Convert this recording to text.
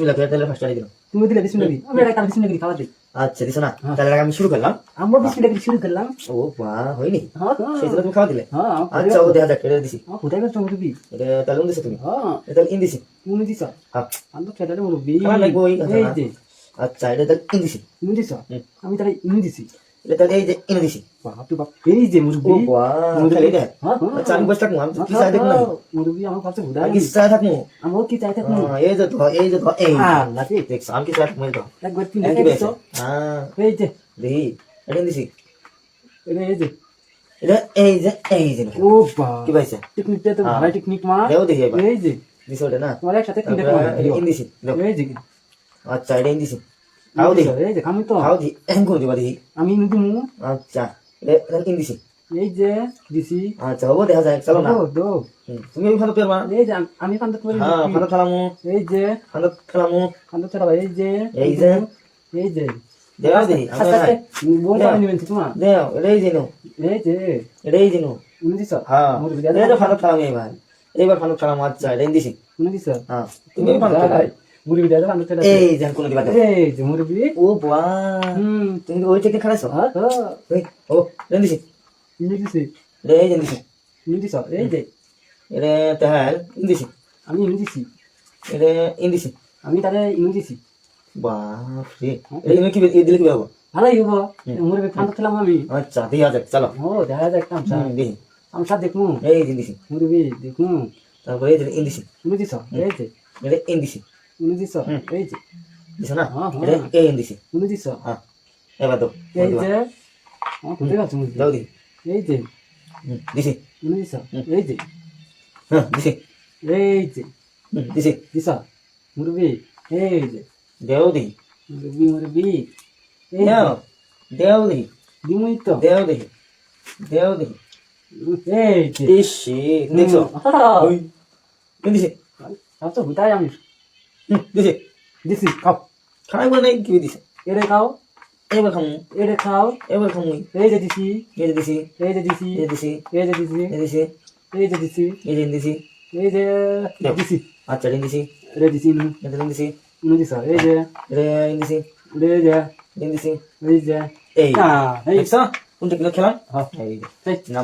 বিসমিল্লাহ করে তাহলে ফার্স্ট দিলাম তুমি দিলে বিসমিল্লাহ করি আমরা একটা বিসমিল্লাহ খাওয়া দিই। আচ্ছা দিছো না? হ্যাঁ। তাহলে আমি শুরু করলাম। আমরা বিসমিল্লাহ শুরু করলাম। ও বাহ হ্যাঁ হ্যাঁ। তুমি খাওয়া দিলে? হ্যাঁ আচ্ছা ও দেখা যাক এটা দিছি। কোথায় গেছো মুরব্বি। এটা তাহলে দিছো তুমি? হ্যাঁ। এটা ইন দিছি। তুমি দিছ? হ্যাঁ। আমরা খেলালে মুরব্বি। আচ্ছা এটা তাহলে ইন দিছি। তুমি দিছ? আমি তাহলে ইনি দিছি। এটা এই যে দিছি বাপ এই যে ও হ্যাঁ বসে আমি কি চাই দেখব না আমার কাছে হুদা কি চাই থাকব আমার কি চাই থাকুন এই যে ধর এই যে ধর এই আল্লাহ রে দেখছ আমি কি চাই থাকব এই তো একবার কি দেখে দিছো হ্যাঁ এই যে দেখি এটা দিছি এটা এই যে এটা এই যে এই যে ও বা কি পাইছে টেকনিকটা তো। ভালো টেকনিক মা দেও দেখি এই যে দিছো ওটা না তোমার একসাথে তিনটা তারপরে তোমার দিছি এই যে আচ্ছা এটা দিছি খাও দেখি আমি তো খাও দি এম করে দিবা দেখি আমি আচ্ছা এটা দিছি এই যে দিছি আচ্ছা হব দেখা যায় চলো না দো, দো। তুমি আমি ফানো পেরবা এই যে আম- কান্দা করি হ্যাঁ ফানো খেলামু এই যে ফানো খেলামু কান্দা ছাড়া এই যে এই যে এই যে দেও দেখি আমি আস্তে আস্তে নাই বল দেও। নিবেন তোমার দেও এটাই জিনো এই যে এটাই জিনো উনি দিছ হ্যাঁ এই যে ফানো খেলাম এবার এইবার ফানো খেলাম আচ্ছা ইন দিছি উনি দিছ হ্যাঁ তুমি আমি ফানো মুড়ি বিদ্যালয় কান্দা ছাড়া এই যে কোন দিবা দেও। এই যে মুরবি ও বাহ হুম। তুমি ওই থেকে খেলাইছো? হ্যাঁ। হ্যাঁ ওই ও এটা দিছি। ইনি দিছি। এটা এই যে দিছি ইনি দিছ? এই যে। এটা তাহার ইন দিছি। আমি ইনি দিছি। এটা ইন দিছি। আমি তারে ইনি দিছি। বাপ রে এটা ইন কি এই দিলে কি হবে? ভালোই হব। মুরবি কান্দা খেলাম আমি। আচ্ছা দিয়া যাক চলো। ও দেখা যাক তামসা হুম, দেখি তামসা দেখমু। এই দিছি। মুরবি দেখমু। তারপরে এই দিছি। উনি দিছ এই যে। এটা উনি দিছ এই যে। দিছো না? হ্যাঁ, হ্যাঁ। এই দিছি উনি দিছ। হ্যাঁ। এবার দাও এই যে। আমার কোথায় গেছে মুরবি দাও দি। এই যে। দিছি। উনি দিছ এই যে। হ্যাঁ দিছি। এই যে। দিছি। দিছ? মুরবি এই যে। দেও দি। মুরবি মুরবি এই দেও। দি। দিমুই তো। দেও দেখি দেও দেখি এই যে। ইসি দেখছ ওই দিছি। আচ্ছা হুতাই আমি। দিছি দিছি খাও। খাই বলে নাই কি দিছে। এরে খাও এবার খামু। এরে খাও এবার খামু। এই যে দিছি এই যে দিছি এই যে দিছি এই দিছি এই যে দিছি এই দিছি এই যে দিছি এই যে দিছি এই যে দিছি। আচ্ছা এই দিছি। এরে দিছি নু যে দিছি। নু দিছ এই যে। রে এই দিছি। এই যে এই দিছি। এই যে। এই। এই। দেখছ কোনটা কিলো খেলাম হ্যাঁ এই না